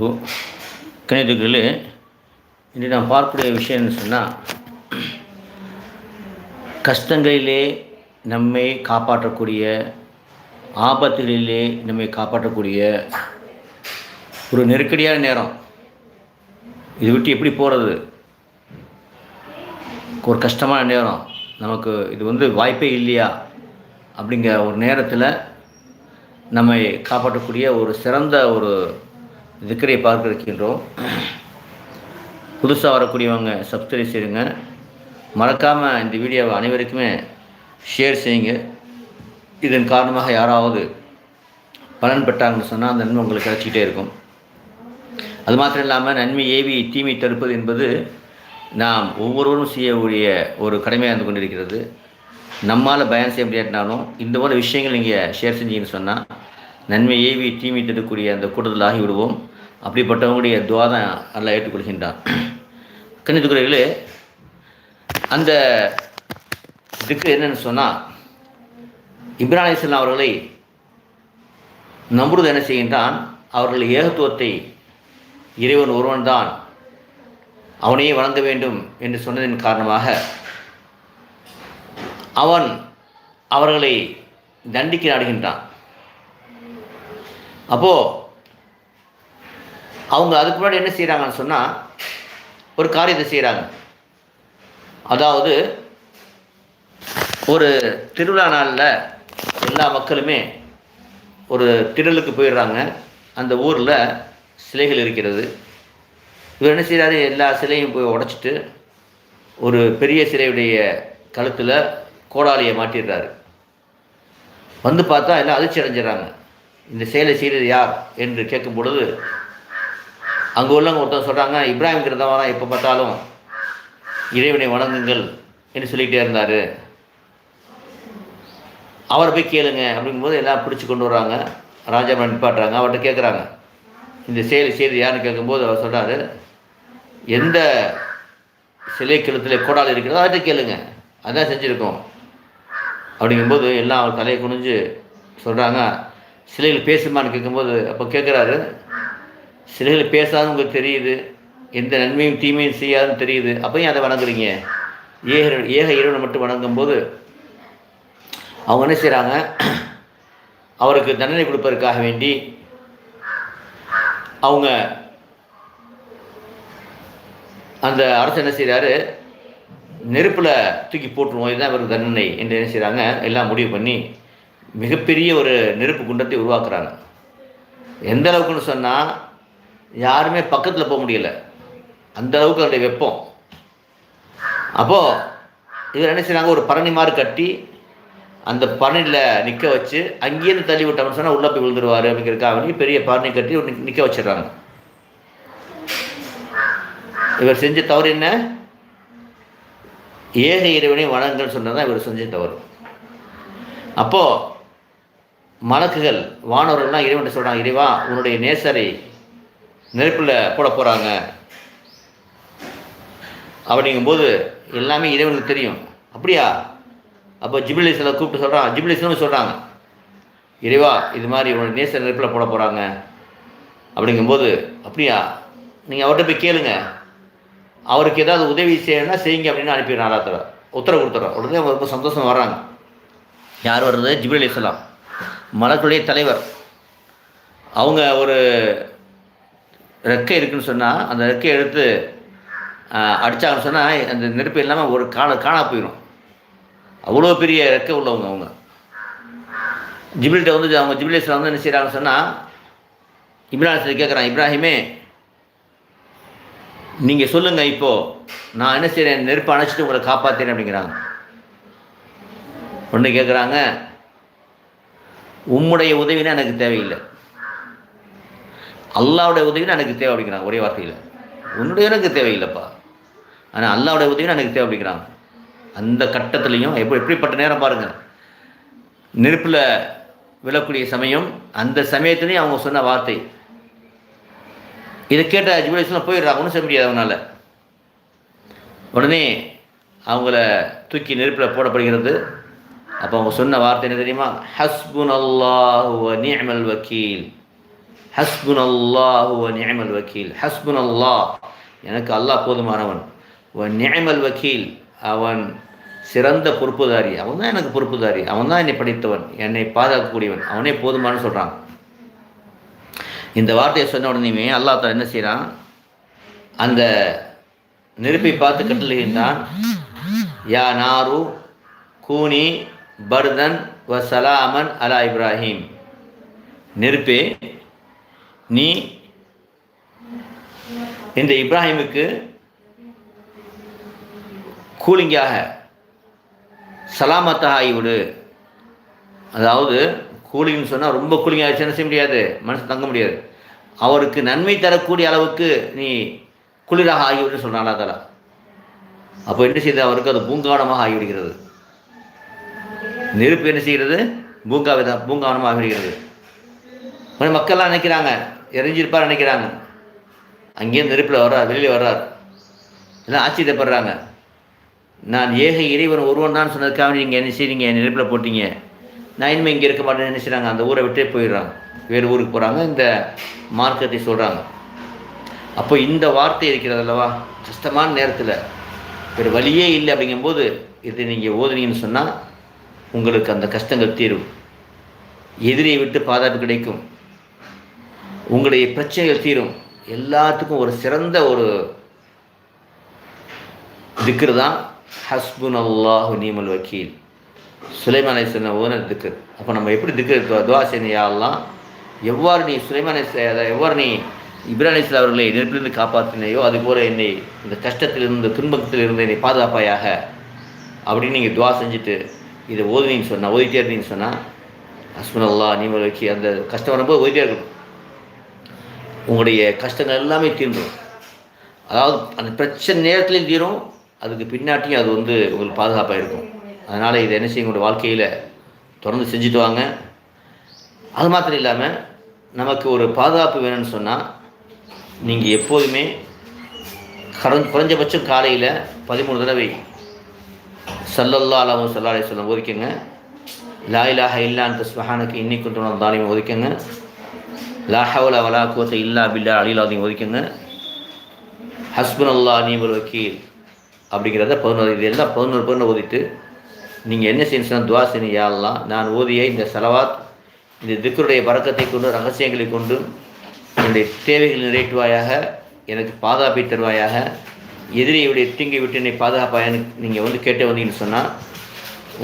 வரமத்துல்லாஹு கணிதர்களே இன்று நாம் பார்க்கக்கூடிய விஷயம்னு சொன்னால் கஷ்டங்களிலே நம்மை காப்பாற்றக்கூடிய ஆபத்துகளிலே நம்மை காப்பாற்றக்கூடிய ஒரு நெருக்கடியான நேரம். இது விட்டு எப்படி போகிறது ஒரு கஷ்டமான நேரம். நமக்கு இது வந்து வாய்ப்பே இல்லையா? அப்படிங்கிற ஒரு நேரத்தில் நம்மை காப்பாற்றக்கூடிய ஒரு சிறந்த ஒரு திக்கரை பார்க்க இருக்கின்றோம் புதுசாக வரக்கூடியவங்க சப்ஸ்கிரைப் செய்யுங்க. மறக்காமல் இந்த வீடியோவை அனைவருக்குமே ஷேர் செய்யுங்க. இதன் காரணமாக யாராவது பலன் பெற்றாங்கன்னு சொன்னால் அந்த நன்மை உங்களுக்கு கிடச்சிக்கிட்டே இருக்கும். அது மாத்திரம் இல்லாமல் நன்மை ஏவி தீமை தடுப்பது என்பது நாம் ஒவ்வொருவரும் செய்யக்கூடிய ஒரு கடமையாக இருந்து கொண்டிருக்கிறது. நம்மால் பயன் செய்ய முடியாட்டினாலும் இந்த போல விஷயங்கள் நீங்கள் ஷேர் செஞ்சீங்கன்னு சொன்னால் நன்மை ஏவி தீமை தடுக்கக்கூடிய அந்த கூடுதல் விடுவோம். அப்படிப்பட்டவங்களுடைய துவாதான் நல்லா ஏற்றுக்கொள்கின்றான். கணித்துக்குறைகளே அந்த திக்கு என்னென்னு சொன்னால் இப்ரான் இஸ்லாம் அவர்களை நம்புறது என்ன செய்கின்றான்? அவர்கள் ஏகத்துவத்தை இறைவன் ஒருவன் தான் அவனையே வணங்க வேண்டும் என்று சொன்னதின் காரணமாக அவன் அவர்களை தண்டிக்க நாடுகின்றான். அப்போது அவங்க அதுக்கு முன்னாடி என்ன செய்கிறாங்கன்னு சொன்னால் ஒரு காரியத்தை செய்கிறாங்க அதாவது ஒரு திருவிழா நாளில் எல்லா மக்களுமே ஒரு திடலுக்கு போயிடுறாங்க. அந்த ஊரில் சிலைகள் இருக்கிறது. இவர் என்ன செய்கிறாரு எல்லா சிலையும் போய் உடச்சிட்டு ஒரு பெரிய சிலையுடைய கழுத்தில் கோடாலியை மாட்டிடுறாரு. வந்து பார்த்தா எல்லாம் அதிர்ச்சி அடைஞ்சிடறாங்க. இந்த செயலை செய்கிறது யார்? என்று கேட்கும் பொழுது அங்கே உள்ளவங்க ஒருத்தர் சொல்கிறாங்க இப்ராஹிம் கிருதவன் எப்போ பார்த்தாலும் இறைவனை வணங்குங்கள் என்று சொல்லிக்கிட்டே இருந்தார். அவரை போய் கேளுங்க அப்படிங்கும்போது எல்லாம் பிடிச்சி கொண்டு வர்றாங்க. ராஜா நிப்பாட்டுறாங்க அவர்கிட்ட கேட்குறாங்க இந்த செயல் செய்து யாருன்னு கேட்கும்போது அவர் சொல்கிறாரு எந்த சிலை கழுத்தில் கோடால் இருக்கிறதோ அவர்கிட்ட கேளுங்க அதான் செஞ்சுருக்கோம். அப்படிங்கும்போது எல்லாம் அவர் தலையை குனிஞ்சு சொல்கிறாங்க சிலைகள் பேசுமான்னு கேட்கும்போது அப்போ கேட்குறாரு சிலைகள் பேசாத உங்களுக்கு தெரியுது. எந்த நன்மையும் தீமையும் செய்யாதுன்னு தெரியுது. அப்பையும் அதை வணங்குறீங்க. ஏக ஏக இறைவனை மட்டும் வணங்கும்போது அவங்க என்ன செய்கிறாங்க அவருக்கு தண்டனை கொடுப்பதற்காக வேண்டி அவங்க அந்த அரசு என்ன செய்கிறாரு நெருப்பில் தூக்கி போட்டுருவோம். இதுதான் இவருக்கு தண்டனை என்று என்ன செய்கிறாங்க எல்லாம் முடிவு பண்ணி மிகப்பெரிய ஒரு நெருப்பு குண்டத்தை உருவாக்குறாங்க. எந்த அளவுக்குன்னு சொன்னால் யாருமே பக்கத்தில் போக முடியல. அந்த அளவுக்கு அதனுடைய வெப்பம். அப்போது இவர் என்ன செய்கிறாங்க ஒரு பரணி மாதிரி கட்டி அந்த பரணியில் நிற்க வச்சு அங்கேயிருந்து தள்ளி விட்டோம்னு சொன்னால் உள்ளே போய் விழுந்துருவார் அப்படிங்கிறதுக்காக வேண்டி பெரிய பரணி கட்டி நிற்க வச்சிடுறாங்க. இவர் செஞ்ச தவறு என்ன? ஏக இறைவனை வணங்கன்னு சொன்னது தான் இவர் செஞ்ச தவறு. அப்போது மலக்குகள் வானவர்கள்லாம் இறைவன் சொல்கிறாங்க இறைவா உன்னுடைய நேசரை நெருப்பில் போட போகிறாங்க அப்படிங்கும்போது எல்லாமே இறைவனுக்கு தெரியும். அப்படியா? அப்போ ஜிபிலிஸில் கூப்பிட்டு சொல்கிறான் ஜிபிலிஸ்லாம் சொல்கிறாங்க இறைவா இது மாதிரி உன்னோட நேச நெருப்பில் போட போகிறாங்க அப்படிங்கும்போது அப்படியா? நீங்கள் அவர்கிட்ட போய் கேளுங்க. அவருக்கு ஏதாவது உதவி செய்யணும்னா செய்யுங்க அப்படின்னு அனுப்பிடுறேன் ஆராத்தர உத்தரவு கொடுத்துட்றோம் உடனே ரொம்ப சந்தோஷம் வர்றாங்க. யார் வர்றது? ஜிபில் இஸ்லாம் மலக்குடைய தலைவர். அவங்க ஒரு ரெக்கை இருக்குன்னு சொன்னால் அந்த ரெக்கையை எடுத்து அடித்தாங்கன்னு சொன்னால் அந்த நெருப்பு இல்லாமல் ஒரு காண காணா போயிடும் அவ்வளோ பெரிய ரெக்கை உள்ளவங்க அவங்க. ஜிபிலிட்ட வந்து அவங்க ஜிபிலேஸில் வந்து என்ன செய்கிறாங்கன்னு சொன்னால் இப்ராஹிம் கேட்குறான் இப்ராஹிமே நீங்கள் சொல்லுங்கள் இப்போது நான் என்ன செய்கிறேன் நெருப்பு அணைச்சிட்டு உங்களை காப்பாற்றுறேன் அப்படிங்கிறாங்க. ஒன்று கேட்குறாங்க உம்முடைய உதவினா எனக்கு தேவையில்லை. அல்லாவுடைய உதவினா எனக்கு தேவை அப்படிங்கிறாங்க ஒரே வார்த்தையில். உன்னுடைய எனக்கு தேவையில்லைப்பா. ஆனால் அல்லாவுடைய உதவினா எனக்கு தேவை அப்படிங்கிறாங்க. அந்த கட்டத்துலேயும் எப்போ எப்படிப்பட்ட நேரம் பாருங்கள் நெருப்பில் விழக்கூடிய சமயம் அந்த சமயத்துலேயும் அவங்க சொன்ன வார்த்தை. இதை கேட்ட ஜிபிலேஸ்லாம் போயிடுறாங்க ஒன்றும் செய்ய முடியாது அவனால் உடனே அவங்கள தூக்கி நெருப்பில் போடப்படுகிறது. அப்போ அவங்க சொன்ன வார்த்தை என்ன தெரியுமா? ஹஸ்புன் அல்லாஹ் நிஅமல் வக்கீல். ஹஸ்புன் அல்லாஹு நியமல் வக்கீல். ஹஸ்புன் அல்லாஹ் எனக்கு அல்லாஹ் போதுமானவன். வ நியமல் வக்கீல். அவன் சிறந்த பொறுப்புதாரி. அவன் தான் எனக்கு பொறுப்புதாரி. அவன் தான் என்னை படித்தவன். என்னை பாதுகாக்கக்கூடியவன். அவனே போதுமானு சொல்கிறான் இந்த வார்த்தையை சொன்ன உடனேயுமே அல்லாஹ் தான் என்ன செய்கிறான் அந்த நெருப்பை பார்த்து கட்டளையிட்டான். யா நாரு கூனி பர்தன் வ சலாமன் அலா இப்ராஹிம். நெருப்பே நீ இந்த இப்ராஹிமுக்கு கூலிங்காக சலாமத்தாக ஆகிவிடு அதாவது கூலிங்னு சொன்னால் ரொம்ப கூலிங் ஆகிடுச்சு என்ன செய்ய முடியாது? மனசு தங்க முடியாது. அவருக்கு நன்மை தரக்கூடிய அளவுக்கு நீ குளிராக ஆகிவிடுன்னு சொல்கிறான் அல்லா தலா அப்போ என்ன செய்யுது? அவருக்கு அது பூங்காவனமாக ஆகிவிடுகிறது நெருப்பு என்ன செய்கிறது? பூங்காவை பூங்காவனமாக ஆகிவிடுகிறது மக்கள்லாம் நினைக்கிறாங்க எரிஞ்சிருப்பார் நினைக்கிறாங்க. அங்கேயும் நெருப்பில் வர்றார் வெளியில் வர்றார். எல்லாம் ஆச்சரியப்படுறாங்க. நான் ஏக இறைவன் ஒருவன் தான் சொன்னதுக்காக நீங்கள் என்ன செய்றீங்க? நெருப்பில் போட்டீங்க. நான் இனிமேல் இங்கே இருக்க மாட்டேன்னு என்ன அந்த ஊரை விட்டே போயிடுறாங்க. வேறு ஊருக்கு போகிறாங்க இந்த மார்க்கத்தை சொல்கிறாங்க அப்போ இந்த வார்த்தை இருக்கிறது அல்லவா? கஷ்டமான நேரத்தில். வேறு வழியே இல்லை அப்படிங்கும்போது இது நீங்கள் ஓதுனீங்கன்னு சொன்னால் உங்களுக்கு அந்த கஷ்டங்கள் தீரும். எதிரியை விட்டு பாதுகாப்பு கிடைக்கும். உங்களுடைய பிரச்சனைகள் தீரும். எல்லாத்துக்கும் ஒரு சிறந்த ஒரு திக்ரு தான். ஹஸ்புன் அல்லாஹு நீமல் வக்கீல். சுலைமான் அலிஸ்லாம் ஓனர் திக்ர். அப்போ நம்ம எப்படி திக்ரு துவா செய்யலாம் எவ்வாறு நீ சுலைமான் எவ்வாறு நீ இப்ராஹிம் அலிஸ்லாம் அவர்களை நெருப்பிலிருந்து காப்பாற்றினையோ அதுபோல் என்னை இந்த கஷ்டத்திலிருந்து துன்பத்திலிருந்து என்னை பாதுகாப்பாயாக அப்படின்னு நீங்கள் துவா செஞ்சுட்டு இதை ஓதுனீன்னு சொன்னால் ஓதிட்டே இருந்தீங்கன்னு சொன்னால் ஹஸ்பன் அல்லா நீமல் வக்கீல் அந்த கஷ்டம் வரும்போது ஓதிட்டே இருக்கணும். உங்களுடைய கஷ்டங்கள் எல்லாமே தீர்ந்துடும் அதாவது அந்த பிரச்சனை நேரத்துலையும் தீரும் அதுக்கு பின்னாட்டியும் அது வந்து உங்களுக்கு பாதுகாப்பாக இருக்கும். அதனால் இதை என்ன செய்ய உங்களுடைய வாழ்க்கையில் தொடர்ந்து செஞ்சுட்டு வாங்க. அது மாத்திரம் இல்லாமல் நமக்கு ஒரு பாதுகாப்பு வேணும்னு சொன்னால் நீங்கள் எப்போதுமே குறைஞ்ச குறைஞ்சபட்சம் காலையில் பதிமூணு தடவை சல்லல்லா அலாவும் சல்லா அலி சொல்லம் ஒதுக்குங்க லா இலாஹ இல்லான் தஸ்மஹானுக்கு இன்னைக்கு கொண்டு தாலியும் ஒதுக்குங்க லாஹவுல வலா கோச இல்லா பில்லா அலிலாதையும் ஒதுக்குங்க. ஹஸ்பன் அல்லா நீமல் வக்கீல். அப்படிங்கிறத பதினோரு இது எல்லாம் பதினோரு பதினொன்று ஓதிட்டு நீங்கள் என்ன செய்யணும் துவா செய்யணும் யாரெல்லாம் நான் ஓதிய இந்த செலவாத் இந்த திக்கருடைய பறக்கத்தை கொண்டு ரகசியங்களை கொண்டு என்னுடைய தேவைகள் நிறைவேற்றுவாயாக எனக்கு பாதுகாப்பை தருவாயாக எதிரியுடைய தீங்கை விட்டு என்னை பாதுகாப்பாக நீங்கள் வந்து கேட்டு வந்தீங்கன்னு சொன்னால்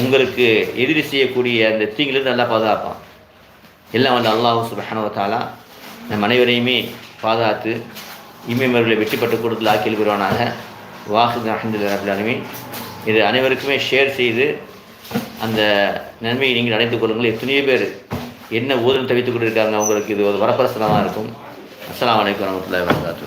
உங்களுக்கு எதிரி செய்யக்கூடிய அந்த தீங்கிலிருந்து நல்லா பாதுகாப்பான். எல்லாம் வந்து அல்லாஹு சுபஹானவ தாலா நம் அனைவரையுமே பாதுகாத்து இம்மைமர்களை வெற்றிப்பட்டு கொடுத்து ஆக்கியில் பெறுவானாக வாசு அஹமதுல்லா ரபுல்லாலுமே இது அனைவருக்குமே ஷேர் செய்து அந்த நன்மையை நீங்கள் அடைந்து கொள்ளுங்கள். எத்தனையோ பேர் என்ன ஊதல் தவித்துக் கொண்டிருக்காங்க அவங்களுக்கு இது ஒரு வரப்பிரசனமாக இருக்கும். அஸ்லாம் வலைக்கம் வரமத்துல வரகாத்து